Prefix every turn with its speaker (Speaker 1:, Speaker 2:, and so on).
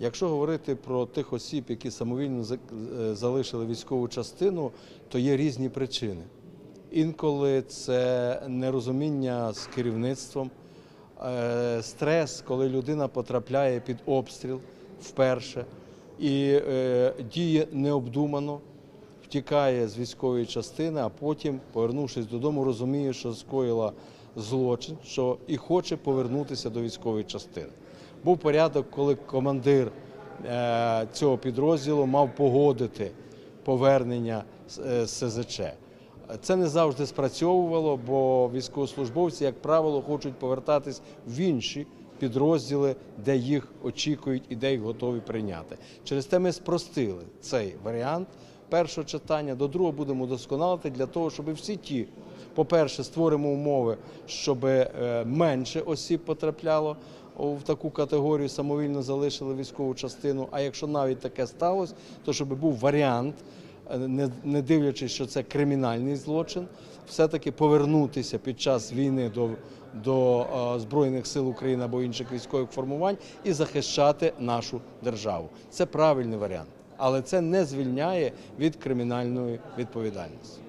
Speaker 1: Якщо говорити про тих осіб, які самовільно е, залишили військову частину, то є різні причини. Інколи це нерозуміння з керівництвом, е, стрес, коли людина потрапляє під обстріл вперше і е, діє необдумано, втікає з військової частини, а потім, повернувшись додому, розуміє, що скоїла злочин, що і хоче повернутися до військової частини. Був порядок, коли командир е, цього підрозділу мав погодити повернення е, СЗЧ. Це не завжди спрацьовувало, бо військовослужбовці, як правило, хочуть повертатись в інші підрозділи, де їх очікують і де їх готові прийняти. Через те ми спростили цей варіант першого читання. До другого будемо удосконалити для того, щоб всі ті, по-перше, створимо умови, щоб е, менше осіб потрапляло в таку категорію, самовільно залишили військову частину. А якщо навіть таке сталося, то щоб був варіант не, не дивлячись, що це кримінальний злочин, все-таки повернутися під час війни до, до е, Збройних сил України або інших військових формувань і захищати нашу державу. Це правильний варіант, але це не звільняє від кримінальної відповідальності.